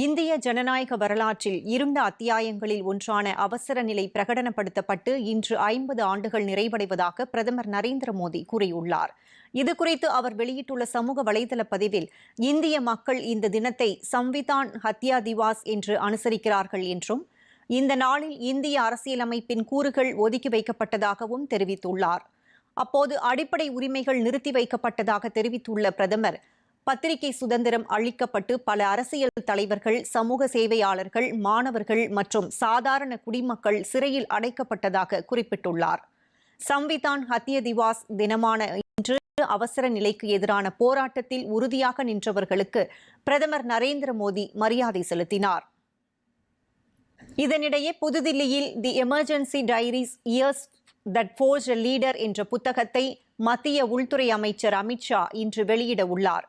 இந்திய ஜனநாயக வரலாற்றில் இருண்ட அத்தியாயங்களில் ஒன்றான அவசர நிலை பிரகடனப்படுத்தப்பட்டு இன்று ஐம்பது ஆண்டுகள் நிறைவடைவதாக பிரதமர் நரேந்திர மோடி கூறியுள்ளார். இதுகுறித்து அவர் வெளியிட்டுள்ள சமூக வலைதள பதிவில் இந்திய மக்கள் இந்த தினத்தை சம்விதான் ஹத்யா திவாஸ் என்று அனுசரிக்கிறார்கள் என்றும் இந்த நாளில் இந்திய அரசியலமைப்பின் கூறுகள் ஒதுக்கி வைக்கப்பட்டதாகவும் தெரிவித்துள்ளார். அப்போது அடிப்படை உரிமைகள் நிறுத்தி வைக்கப்பட்டதாக தெரிவித்துள்ள பிரதமர் பத்திரிகை சுதந்திரம் அளிக்கப்பட்டு பல அரசியல் தலைவர்கள் சமூக சேவையாளர்கள் மாணவர்கள் மற்றும் சாதாரண குடிமக்கள் சிறையில் அடைக்கப்பட்டதாக குறிப்பிட்டுள்ளார். சம்விதான் ஹத்திய திவாஸ் தினமான இன்று அவசர நிலைக்கு எதிரான போராட்டத்தில் உறுதியாக நின்றவர்களுக்கு பிரதமர் நரேந்திர மோடி மரியாதை செலுத்தினார். இதனிடையே புதுதில்லியில் the emergency diaries years that forged leader என்ற புத்தகத்தை மத்திய உள்துறை அமைச்சர் அமித்ஷா இன்று வெளியிட உள்ளார்.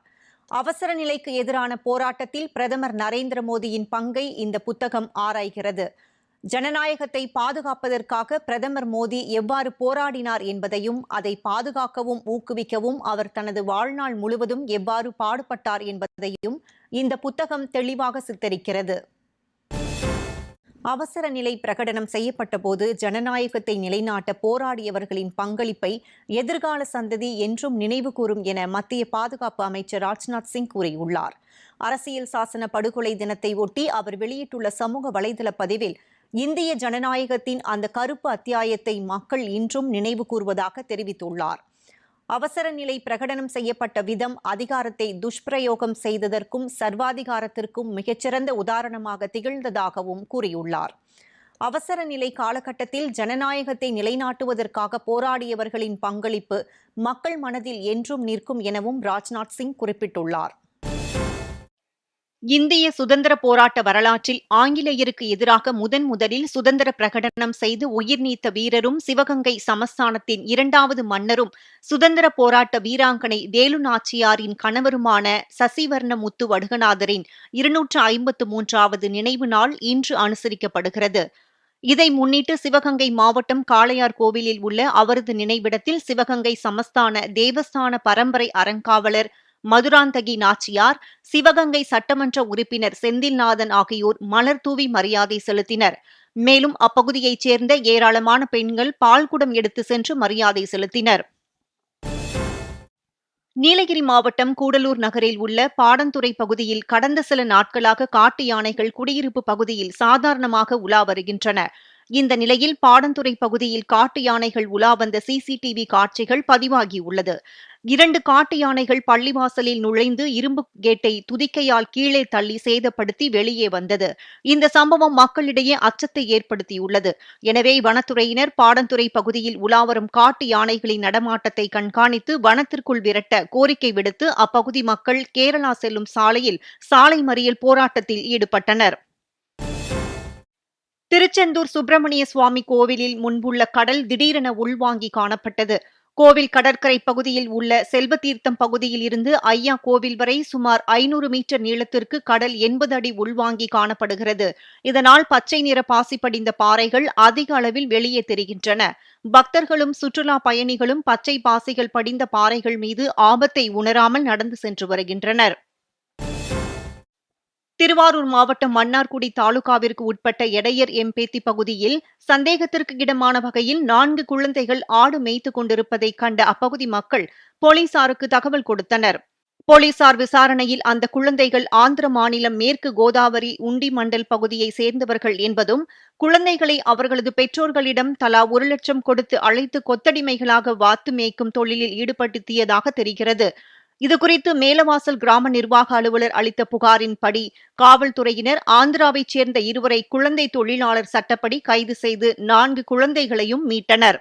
அவசர நிலைக்கு எதிரான போராட்டத்தில் பிரதமர் நரேந்திர மோடியின் பங்கை இந்த புத்தகம் ஆராய்கிறது. ஜனநாயகத்தை பாதுகாப்பதற்காக பிரதமர் மோடி எவ்வாறு போராடினார் என்பதையும் அதை பாதுகாக்கவும் ஊக்குவிக்கவும் அவர் தனது வாழ்நாள் முழுவதும் எவ்வாறு பாடுபட்டார் என்பதையும் இந்த புத்தகம் தெளிவாக சித்தரிக்கிறது. அவசர நிலை பிரகடனம் செய்யப்பட்ட போது ஜனநாயகத்தை நிலைநாட்ட போராடியவர்களின் பங்களிப்பை எதிர்கால சந்ததி என்றும் நினைவு கூறும் என மத்திய பாதுகாப்பு அமைச்சர் ராஜ்நாத் சிங் கூறியுள்ளார். அரசியல் சாசன படுகொலை தினத்தை ஒட்டி அவர் வெளியிட்டுள்ள சமூக வலைதள பதிவில் இந்திய ஜனநாயகத்தின் அந்த கருப்பு அத்தியாயத்தை மக்கள் இன்றும் நினைவு கூறுவதாக தெரிவித்துள்ளார். அவசர நிலை பிரகடனம் செய்யப்பட்ட விதம் அதிகாரத்தை துஷ்பிரயோகம் செய்ததற்கும் சர்வாதிகாரத்திற்கும் மிகச்சிறந்த உதாரணமாக திகழ்ந்ததாகவும் கூறியுள்ளார். அவசர நிலை காலகட்டத்தில் ஜனநாயகத்தை நிலைநாட்டுவதற்காக போராடியவர்களின் பங்களிப்பு மக்கள் மனதில் என்றும் நிற்கும் எனவும் ராஜ்நாத் சிங் குறிப்பிட்டுள்ளார். இந்திய சுதந்திர போராட்ட வரலாற்றில் ஆங்கிலேயருக்கு எதிராக முதன் முதலில் சுதந்திர பிரகடனம் செய்து உயிர் நீத்த வீரரும் சிவகங்கை சமஸ்தானத்தின் இரண்டாவது மன்னரும் சுதந்திர போராட்ட வீராங்கனை வேலு நாச்சியாரின் கணவருமான சசிவர்ணமுத்து வடுகநாதரின் இருநூற்று ஐம்பத்து மூன்றாவது நினைவு நாள் இன்று அனுசரிக்கப்படுகிறது. இதை முன்னிட்டு சிவகங்கை மாவட்டம் காளையார் கோவிலில் உள்ள அவரது நினைவிடத்தில் சிவகங்கை சமஸ்தான தேவஸ்தான பரம்பரை அறங்காவலர் மதுராந்தகி நாச்சியார் சிவகங்கை சட்டமன்ற உறுப்பினர் செந்தில்நாதன் ஆகியோர் மலர் தூவி மரியாதை செலுத்தினர். மேலும் அப்பகுதியைச் சேர்ந்த ஏராளமான பெண்கள் பால்குடம் எடுத்து சென்று மரியாதை செலுத்தினர். நீலகிரி மாவட்டம் கூடலூர் நகரில் உள்ள பாடந்துறை பகுதியில் கடந்த சில நாட்களாக காட்டு யானைகள் குடியிருப்பு பகுதியில் சாதாரணமாக உலா வருகின்றன. இந்த நிலையில் பாடந்துறை பகுதியில் காட்டு யானைகள் உலா வந்த சிசிடிவி காட்சிகள் பதிவாகியுள்ளது இரண்டு காட்டு யானைகள் பள்ளிவாசலில் நுழைந்து இரும்பு கேட்டை துதிக்கையால் கீழே தள்ளி சேதப்படுத்தி வெளியே வந்தது. இந்த சம்பவம் மக்களிடையே அச்சத்தை ஏற்படுத்தியுள்ளது. எனவே வனத்துறையினர் பாடந்துறை பகுதியில் உலாவரும் காட்டு யானைகளின் நடமாட்டத்தை கண்காணித்து வனத்திற்குள் விரட்ட கோரிக்கை விடுத்து அப்பகுதி மக்கள் கேரளா செல்லும் சாலையில் சாலை மறியல் போராட்டத்தில் ஈடுபட்டனர். திருச்செந்தூர் சுப்பிரமணிய சுவாமி கோவிலில் முன்புள்ள கடல் திடீரென உள்வாங்கி காணப்பட்டது. கோவில் கடற்கரை பகுதியில் உள்ள செல்வத்தீர்த்தம் பகுதியில் இருந்து ஐயா கோவில் வரை சுமார் ஐநூறு மீட்டர் நீளத்திற்கு கடல் எண்பது அடி உள்வாங்கி காணப்படுகிறது. இதனால் பச்சை நிற பாசி படிந்த பாறைகள் அதிக அளவில் வெளியே தெரிகின்றன. பக்தர்களும் சுற்றுலா பயணிகளும் பச்சை பாசிகள் படிந்த பாறைகள் மீது ஆபத்தை உணராமல் நடந்து சென்று வருகின்றனர். திருவாரூர் மாவட்டம் மன்னார்குடி தாலுகாவிற்கு உட்பட்ட எடையர் எம்பேத்தி பகுதியில் சந்தேகத்திற்கு இடமான வகையில் நான்கு குழந்தைகள் ஆடு மேய்த்து கொண்டிருப்பதை கண்ட அப்பகுதி மக்கள் போலீசாருக்கு தகவல் கொடுத்தனர். போலீசார் விசாரணையில் அந்த குழந்தைகள் ஆந்திர மாநிலம் மேற்கு கோதாவரி உண்டி மண்டல் பகுதியை சேர்ந்தவர்கள் என்பதும் குழந்தைகளை அவர்களது பெற்றோர்களிடம் தலா ஒரு லட்சம் கொடுத்து அழைத்து கொத்தடிமைகளாக வாத்து மேய்க்கும் தொழிலில் ஈடுபடுத்தியதாக தெரிகிறது. இதுகுறித்து மேலவாசல் கிராம நிர்வாக அலுவலர் அளித்த புகாரின்படி காவல்துறையினர் ஆந்திராவைச் சேர்ந்த இருவரை குழந்தை தொழிலாளர் சட்டப்படி கைது செய்து நான்கு குழந்தைகளையும் மீட்டனர்.